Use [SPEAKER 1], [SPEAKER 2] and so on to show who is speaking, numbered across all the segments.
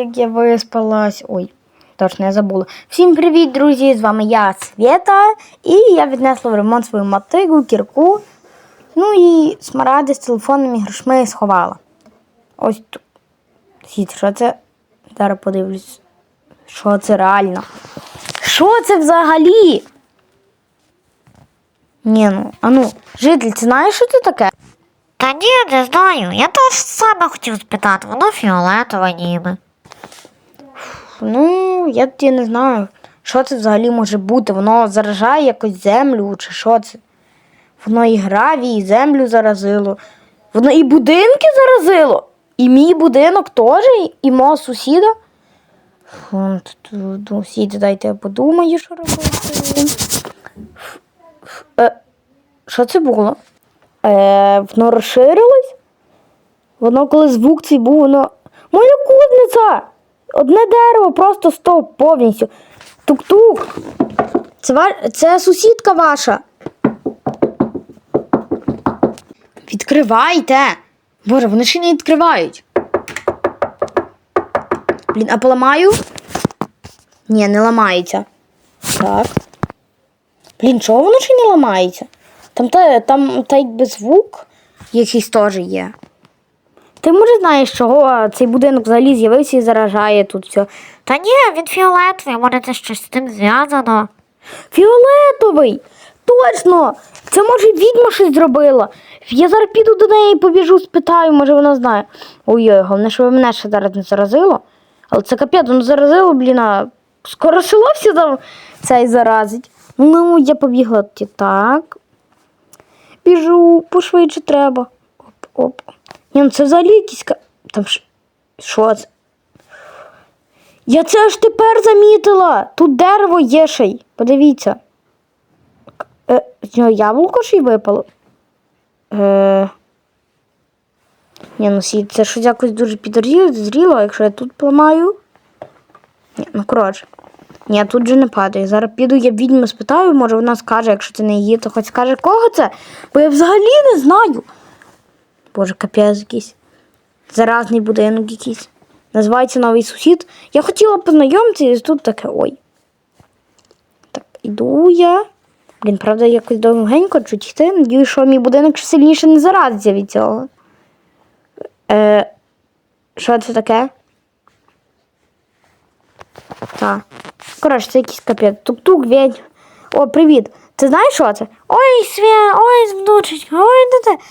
[SPEAKER 1] як я виспалась. Ой, точно я забула. Всім привіт, друзі! З вами я, Свєта, і я віднесла в ремонт свою мотигу, кірку. Ну і смаради з телефонними грошми сховала. Ось тут. Сіть, що це? Зараз подивлюсь. Що це реально? Що це взагалі? Ні, ну, а ну, житель, ти знаєш, що це таке?
[SPEAKER 2] Та ні, не знаю. Я теж саме хотів спитати, воно фіолетове ніби.
[SPEAKER 1] Ну, я тоді не знаю, що це взагалі може бути. Воно заражає якось землю чи що це. Воно і гравій, і землю заразило. Воно і будинки заразило. І мій будинок теж, і- мого сусіда. Сіді, дайте я подумаю, що робити. Е, що це було? Е, воно розширилось? Воно, коли звук цей був, воно. Моя кузниця! Одне дерево просто стовп повністю. Тук-тук. Це, ва... це сусідка ваша. Відкривайте. Боже, вони ще не відкривають. Блін, а поламаю? Ні, не ламається. Так. Блін, чого воно ще не ламається? Там та, там та якби звук якийсь теж є. Ти може знаєш, чого цей будинок взагалі з'явився і заражає тут все.
[SPEAKER 2] Та ні, він фіолетовий, може це щось з тим зв'язано.
[SPEAKER 1] Фіолетовий! Точно! Це може відьма щось зробила. Я зараз піду до неї і побіжу, спитаю, може вона знає. Ой-ой, головне, щоб мене ще зараз не заразило. Але це капець, воно заразило, блін, а скоро село всі там цей заразить. Ну, я побігла тоді так. Біжу, пошвидше треба. Оп-оп. Ні, ну це взагалі якісь. Там ж. Що це? Я це аж тепер замітила. Тут дерево є ще й. Подивіться. Е, з нього яблуко ж й випало. Е... Ні, ну сі, це щось якось дуже підозріло, якщо я тут поламаю. Ні, ну коротше. Ні, тут же не падає. Зараз піду, я відьму спитаю, може вона скаже, якщо це не її, то хоч скаже, кого це, бо я взагалі не знаю. Боже, капець якийсь. Заразний будинок якийсь. Називається новий сусід. Я хотіла познайомитися, і тут таке ой. Так, іду я. Блін, правда, якось довгенько чуть йти. Надіюсь, що мій будинок ще сильніше не заразиться від цього. Е, що це таке? Так. Коротше, це якийсь капець. Тук-тук, ведь. О, привіт. Ти знаєш, що це?
[SPEAKER 2] Ой, свя, ой, внучечка, ой, де ти?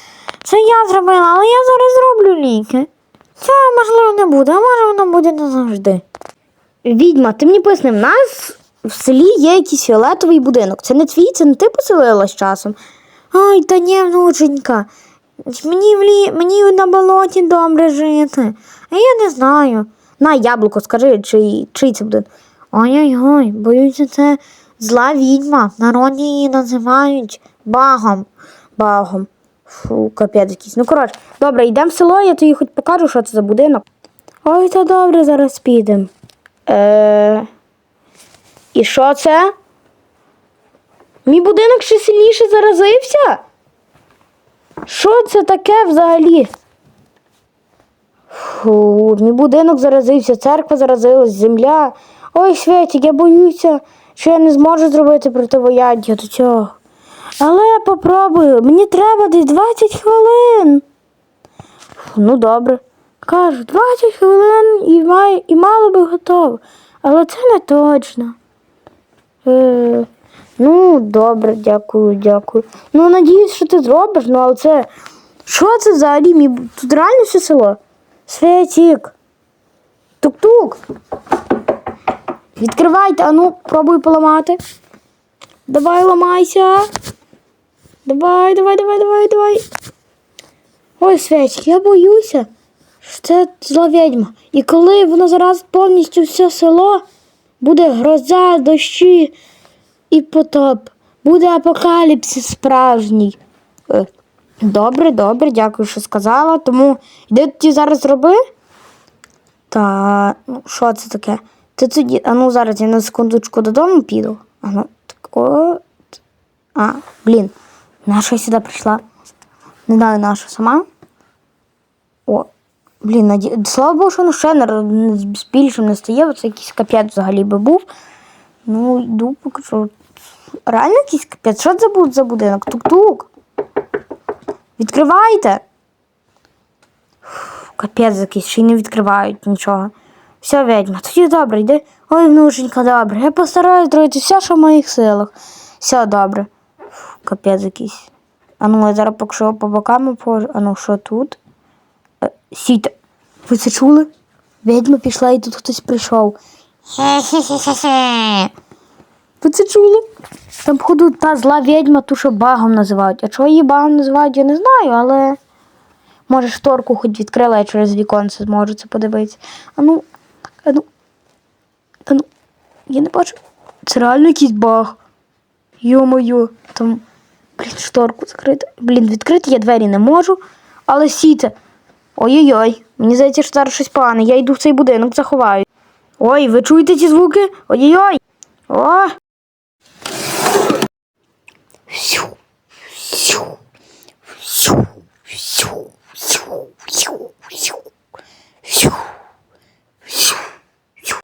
[SPEAKER 2] Це я зробила, але я зараз зроблю ліки. Це можливо не буде, а може воно буде назавжди.
[SPEAKER 1] Відьма, ти мені поясни, в нас в селі є якийсь фіолетовий будинок. Це не твій, це не ти поселилась часом.
[SPEAKER 2] Ой, та ні, внученька. Мені в лі... мені на болоті добре жити. А я не знаю.
[SPEAKER 1] На яблуко, скажи, чий, чий це будинок.
[SPEAKER 2] Ой-ой-ой, боюся, це зла відьма. В народі її називають багом.
[SPEAKER 1] Багом. Фу, капець якийсь. Ну, коротше, добре, йдемо в село, я тобі хоч покажу, що це за будинок. Ой, та добре, зараз підемо. Е... І що це? Мій будинок ще сильніше заразився? Що це таке взагалі? Фу, мій будинок заразився, церква заразилась, земля. Ой, Святік, я боюся, що я не зможу зробити противояддя до цього. Але я попробую, мені треба десь 20 хвилин. Ну, добре. Кажу, 20 хвилин і, має, і мало би готово. Але це не точно. Е, ну, добре, дякую, дякую. Ну, надіюсь, що ти зробиш, ну але це. Що це взагалі? Мій... Тут реально все село? Святік. Тук-тук. Відкривайте, а ну, пробуй поламати. Давай ламайся. Давай, давай, давай, давай, давай. Ой, Святік, я боюся, що це зла відьма. І коли воно зараз повністю все село, буде гроза, дощі і потоп. Буде апокаліпсис справжній. Е, Добре, добре, дякую, що сказала. Тому йди тоді зараз роби. Та ну, що це таке? Ти тоді, а ну зараз я на секундочку додому піду. А ну, так от. А, блін, наша я сюди прийшла. Не знаю, наша сама. О, Блін, наді... слава Богу, що воно ще не, з- більшим не стає, це якийсь капець взагалі би був. Ну, йду поки. Реально якийсь капець. Що це буде за будинок? Тук-тук. Відкривайте. Капець якийсь, ще й не відкривають нічого. Все, ведьма, тоді добре, йди. Ой, внученька, добре. Я постараюсь зробити все, що в моїх силах. Все добре. Капець якийсь. А ну, я зараз поки що по бокам положу. А ну, що тут? Е, Сійте. Ви це чули? Ведьма пішла і тут хтось прийшов. Ви це чули? Там, походу, та зла відьма, ту, що багом називають. А чого її багом називають, я не знаю, але. Може, шторку хоч відкрила, я через віконце зможу це подивитися. А ну, а ну. А ну. Я не бачу. Це реально якийсь баг. Йо-моє, там. Блін, шторку закрити. Блін, відкрити я двері не можу. Але сіте. Ой-ой-ой. Мені здається, що зараз щось погане. Я йду в цей будинок, заховаю. Ой, ви чуєте ці звуки? Ой-ой-ой. О! Сю, сю, сю, сю, сю, сю, сю, сю, сю, сю.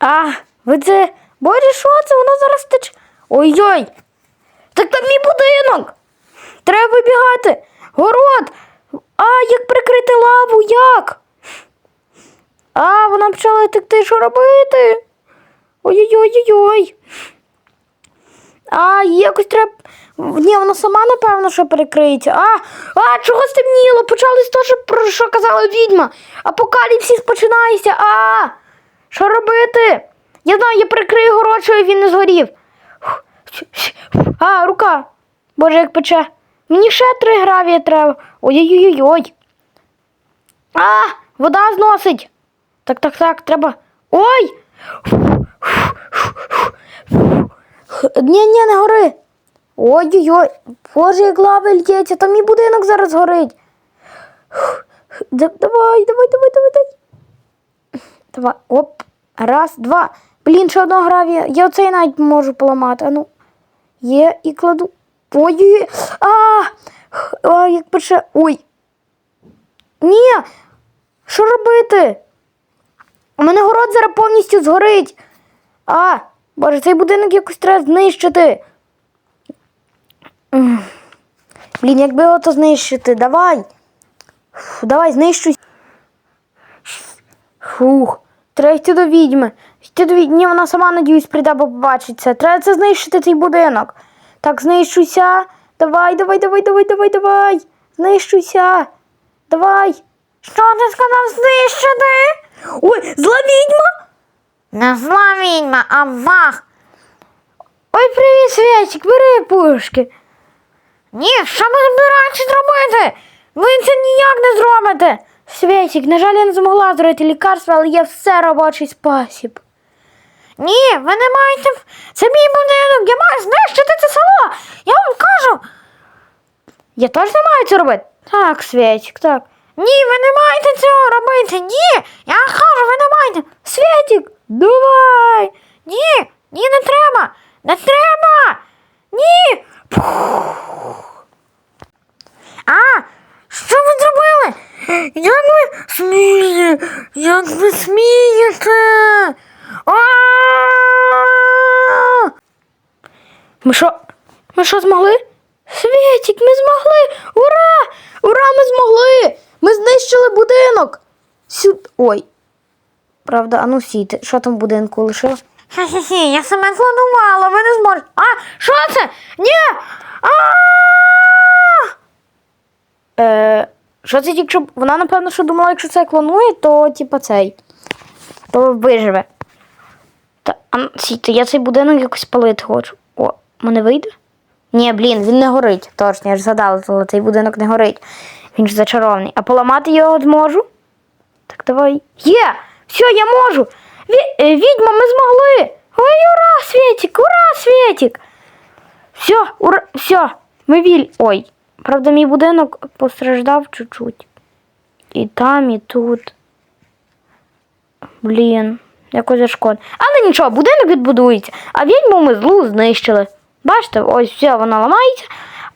[SPEAKER 1] А, ви це. Боже, що це? Воно зараз тече. Ой-ой! Так там мій будинок! Треба вибігати! Город! А, як прикрити лаву? Як? А, вона почала текти, що робити? Ой-ой-ой-ой-ой. А, якось треба. Ні, вона сама, напевно, що перекриється. А, а, чого стемніло? Почалось що, про що казала відьма. Апокаліпсис починається. А, що робити? Я знаю, я прикрию город, щоб він не згорів. А, рука. Боже, як пече. Мені ще три гравія треба. Ой-ой-ой-ой. А, вода зносить. Так, так, так, треба. Ой! Ні, ні, не гори. Ой-ой-ой, боже, як лава лється, там мій будинок зараз горить. Давай, давай, давай, давай, давай. Давай, оп. Раз, два. Блін, ще одного гравія. Я оцей навіть можу поламати. А ну. Є і кладу. Ой-ой-ой. А! А, як пече. Ой. Ні! Що робити? У мене город зараз повністю згорить. А, боже, цей будинок якось треба знищити. Блін, якби його то знищити, давай. Фу, давай, знищуй. Фух, треба йти до відьми. Йти до відьми. Ні, вона сама, надіюсь, прийде, бо побачиться. Треба це знищити цей будинок. Так, знищуйся. Давай, давай, давай, давай, давай, давай. Знищуйся. Давай.
[SPEAKER 2] Що ти сказав знищити?
[SPEAKER 1] Ой, зла відьма!
[SPEAKER 2] Не зла відьма, а вах.
[SPEAKER 1] Ой, привіт, Святик, бери пушки.
[SPEAKER 2] Ні, що ви збираєтесь зробити?
[SPEAKER 1] Ви це ніяк не зробите. Святик, на жаль, я не змогла зробити лікарство, але є все робочий спосіб.
[SPEAKER 2] Ні, ви не маєте. Це мій будинок, я маю знищити це село. Я вам кажу.
[SPEAKER 1] Я теж не маю це робити. Так, Святик, так.
[SPEAKER 2] Ні, ви не маєте цього робити. Ні, я кажу, ви не маєте.
[SPEAKER 1] Святик, давай.
[SPEAKER 2] Ні, ні, не треба. Не треба. Ні. А, що ви зробили? Як ви смієте? Як ви смієте? А!
[SPEAKER 1] Ми що? Ми що змогли? Святик, ми змогли! Ура! Ура, ми змогли! Ми знищили будинок! Сюд... Ой. Правда, а ну сійте, що там в будинку лишило?
[SPEAKER 2] Хе-хе-хе, я саме планувала, ви не зможете. А, що це? Ні! А!
[SPEAKER 1] Е, що це тільки. Вона, напевно, що думала, якщо це клонує, то типа цей. То виживе. Та, а, ну, сійте, я цей будинок якось палити хочу. Мене вийде? Ні, блін, він не горить. Точно, я ж згадала, цей будинок не горить. Він ж зачарований. А поламати його зможу? Так давай. Є! Все, я можу! Е, Відьма, ми змогли! Ой, ура, Світик! Ура, Світик! Все, ура, все, ми віль. Ой, правда, мій будинок постраждав чуть-чуть. І там, і тут. Блін, якось зашкод. Але нічого, будинок відбудується, а відьму ми злу знищили. Бачите, ось все, вона ламається.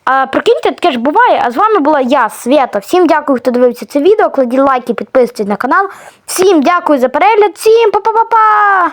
[SPEAKER 1] А прикиньте, таке ж буває. А з вами була я, Свята. Всім дякую, хто дивився це відео. Кладіть лайки, підписуйтесь на канал. Всім дякую за перегляд. Всім па-па-па-па!